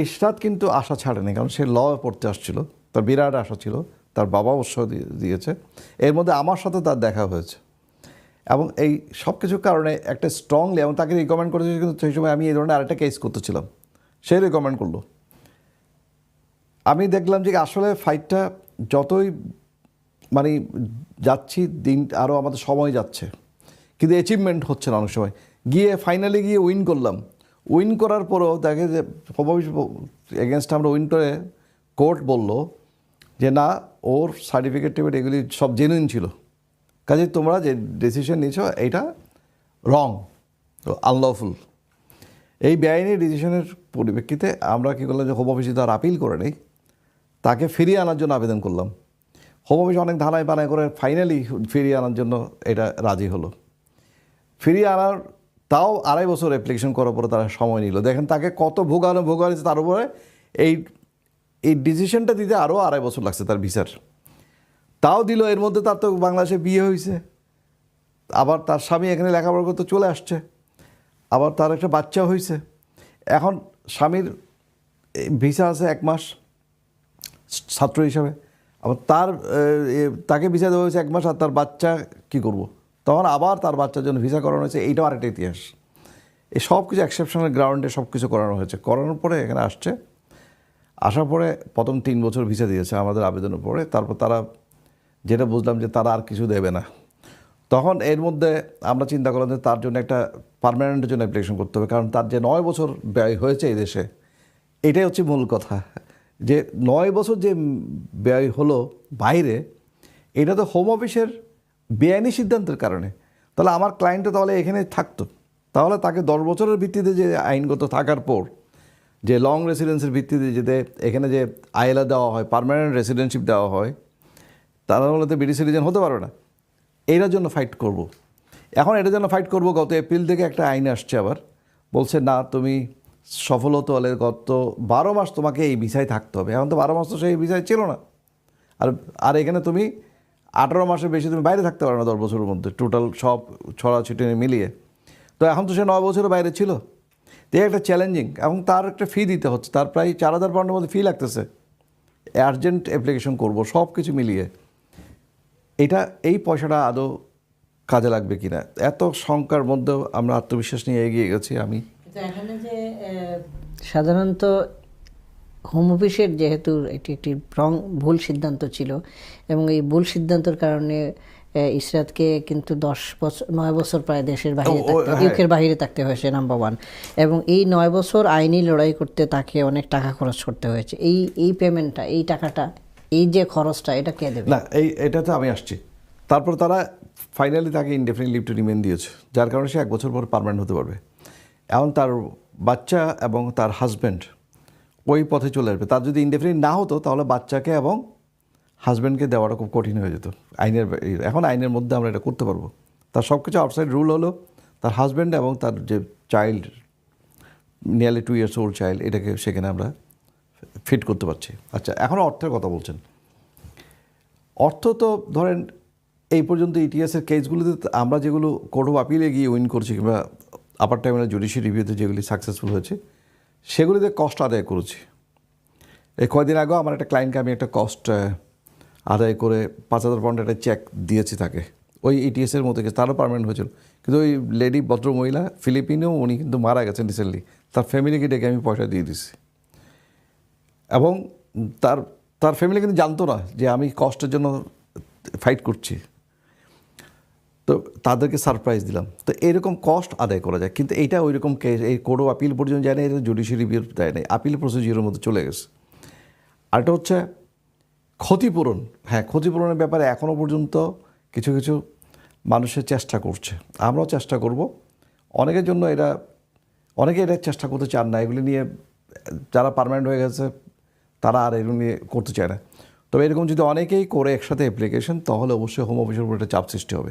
ইশরাত কিন্তু আশা ছাড়েনি, কারণ সে ল পড়তে আসছিল, তার বিরাট আশা ছিল, তার বাবা দিয়ে- দিয়েছে। এর মধ্যে আমার সাথে তার দেখা হয়েছে। এবং এই সব কিছুর কারণে একটা স্ট্রংলি এবং তাকে রিকমেন্ড করেছে কিন্তু সেই সময় আমি এই ধরনের আরেকটা কেস করতেছিলাম। সে রিকমেন্ড করল। আমি দেখলাম যে আসলে ফাইটটা যতই মানে যাচ্ছি, দিন আরও আমাদের সময় যাচ্ছে। কিন্তু অ্যাচিভমেন্ট হচ্ছে না অনেক সময়। গিয়ে ফাইনালি গিয়ে উইন করলাম। উইন করার পরেও দেখে যে সমাবেশ এগেনস্ট আমরা উইন করে কোর্ট বলল যে না, ওর সার্টিফিকেট টিফিকেট এগুলি সব জেনুইন ছিল। কাজে তোমরা যে ডিসিশন নিয়েছো, এইটা রং তো আনলফুল এই বেআইনি ডিসিশনের পরিপ্রেক্ষিতে আমরা কী করলাম যে হোম অফিসে তার আপিল করে নেই, তাকে ফিরিয়ে আনার জন্য আবেদন করলাম। হোম অফিস অনেক ধানায় বানায় করে ফাইনালি ফিরিয়ে আনার জন্য এটা রাজি হলো। ফিরিয়ে আনার তাও আড়াই বছর অ্যাপ্লিকেশন করার পরে তারা সময় নিল। দেখেন তাকে কত ভোগানো ভোগানো তার উপরে এই এই ডিসিশনটা দিতে আরও আড়াই বছর লাগছে তার ভিসার। তাও দিল, এর মধ্যে তার তো বাংলাদেশে বিয়ে হয়েছে। আবার তার স্বামী এখানে লেখাপড়া করতে চলে আসছে। আবার তার একটা বাচ্চা হয়েছে। এখন স্বামীর ভিসা আছে এক মাস, ছাত্র হিসাবে। আবার তার তাকে ভিসা দেওয়া হয়েছে এক মাস আর তার বাচ্চা কি করব? তখন আবার তার বাচ্চার জন্য ভিসা করানো হয়েছে, এইটাও আরেকটা ইতিহাস। এই সব কিছু এক্সেপশনাল গ্রাউন্ডে সব কিছু করানো হয়েছে। করানোর পরে এখানে আসছে। আসার পরে প্রথম তিন বছর ভিসা দিয়েছে আমাদের আবেদনের পরে। তারপর তারা যেটা বুঝলাম যে তারা আর কিছু দেবে না। তখন এর মধ্যে আমরা চিন্তা করলাম যে তার জন্য একটা পার্মানেন্টের জন্য অ্যাপ্লিকেশন করতে হবে। কারণ তার যে নয় বছর ব্যয় হয়েছে এই দেশে, এটাই হচ্ছে মূল কথা। যে নয় বছর যে ব্যয় হলো বাইরে, এটা তো হোম অফিসের বেআইনি সিদ্ধান্তের কারণে। তাহলে আমার ক্লায়েন্টটা তাহলে এখানে থাকতো। তাহলে তাকে দশ বছরের ভিত্তিতে যে আইনগত থাকার পর, যে লং রেসিডেন্সের ভিত্তিতে যেতে এখানে যে আইলা দেওয়া হয় পার্মানেন্ট রেসিডেন্টশিপ দেওয়া হয়, তারা হলে তো ব্রিটিশ সিটিজেন হতে পারবে না। এটার জন্য ফাইট করব। এখন এটার জন্য ফাইট করব, গত এপ্রিল থেকে একটা আইন আসছে আবার। বলছে, না, তুমি সফল হতে হলে গত বারো মাস তোমাকে এই ভিসায় থাকতে হবে। এখন তো বারো মাস তো সেই ভিসায় ছিল না। আর আর এখানে তুমি আঠারো মাসের বেশি তুমি বাইরে থাকতে পারো না দশ বছরের মধ্যে। টোটাল সব ছড়া ছিটে মিলিয়ে। তো এখন তো সে নয় বছরের বাইরে ছিল। তো একটা চ্যালেঞ্জিং এবং তার একটা ফি দিতে হচ্ছে। তার প্রায় চার হাজার পাউন্ডের মধ্যে ফি লাগতেছে। আর্জেন্ট অ্যাপ্লিকেশন করব সব কিছু মিলিয়ে। এটা, এই পয়সাটা আদৌ কাজে লাগবে কিনা? এত শঙ্কার মধ্যেও আমরা আত্মবিশ্বাস নিয়ে এগিয়ে গেছি আমি। সাধারণত হোম অফিসের যেহেতু এটি একটি রং ভুল সিদ্ধান্ত ছিল এবং এই ভুল সিদ্ধান্তের কারণে ইসরাতকে কিন্তু দশ বছর নয় বছর প্রায় দেশের ও, থাকতে হ্যাঁ। ইউকের বাইরে থাকতে হয়েছে নাম্বার ওয়ান এবং এই নয় বছর আইনি লড়াই করতে তাকে অনেক টাকা খরচ করতে হয়েছে। এই এই পেমেন্টটা এই টাকাটা এই যে খরচটা এটা কে দেবে? না এই এটাতে আমি আসছি। তারপর তারা ফাইনালি তাকে ইনডেফিনিট লিভ টু রিমেন দিয়েছে যার কারণে সে এক বছর পর পারমানেন্ট হতে পারবে। এখন তার বাচ্চা এবং তার হাজব্যান্ড ওই পথে চলে আসবে। তার যদি ইনডেফিনিট না হতো, তাহলে বাচ্চাকে এবং হাজব্যান্ডকে দেওয়াটা খুব কঠিন হয়ে যেত। আইনের এখন আইনের মধ্যে আমরা এটা করতে পারব। তার সব কিছু আউটসাইড রুল হলো, তার হাজব্যান্ড এবং তার যে child nearly two years old child এটাকে সেখানে আমরা ফিট করতে পারছি। আচ্ছা এখন অর্থের কথা বলছেন। অর্থ তো ধরেন, এই পর্যন্ত ইটিএসের কেসগুলোতে তো আমরা যেগুলো কোর্ট অফ আপিলে গিয়ে উইন করছি, কিংবা আপার টাইমের জুডিশিয়াল রিভিউতে যেগুলি সাকসেসফুল হয়েছে সেগুলিতে কষ্ট আদায় করেছি। এই কয়দিন আগেও আমার একটা ক্লায়েন্টকে আমি একটা কস্ট আদায় করে পাঁচ হাজার পাউন্ড একটা চেক দিয়েছি তাকে। ওই ইটিএসের মতো গেছে তারও পারমানেন্ট হয়েছিল। কিন্তু ওই লেডি ভদ্র মহিলা, ফিলিপিনেও উনি কিন্তু মারা গেছেন রিসেন্টলি তার ফ্যামিলিকে ডেকে আমি পয়সা দিয়ে দিছি এবং তার তার ফ্যামিলি কিন্তু জানতো না যে আমি কষ্টের জন্য ফাইট করছি। তো তাদেরকে সারপ্রাইজ দিলাম। তো এরকম কষ্ট আদায় করা যায়। কিন্তু এইটা ওই রকম এই কোর্ট আপিল পর্যন্ত যায় না এটা জুডিশিয়ারি রিভিউ দেয় না। আপিল প্রসিডিউরের মধ্যে চলে গেছে। আরেকটা হচ্ছে ক্ষতিপূরণ। হ্যাঁ ক্ষতিপূরণের ব্যাপারে এখনও পর্যন্ত কিছু কিছু মানুষের চেষ্টা করছে। আমরাও চেষ্টা করব। অনেকের জন্য এটা অনেকে এটা চেষ্টা করতে চান না। এগুলি নিয়ে যারা পার্মানেন্ট হয়ে গেছে, তারা আর এগুলো নিয়ে করতে চায় না। তবে এরকম যদি অনেকেই করে একসাথে অ্যাপ্লিকেশন তাহলে অবশ্যই হোম অফিসের উপর একটা চাপ সৃষ্টি হবে।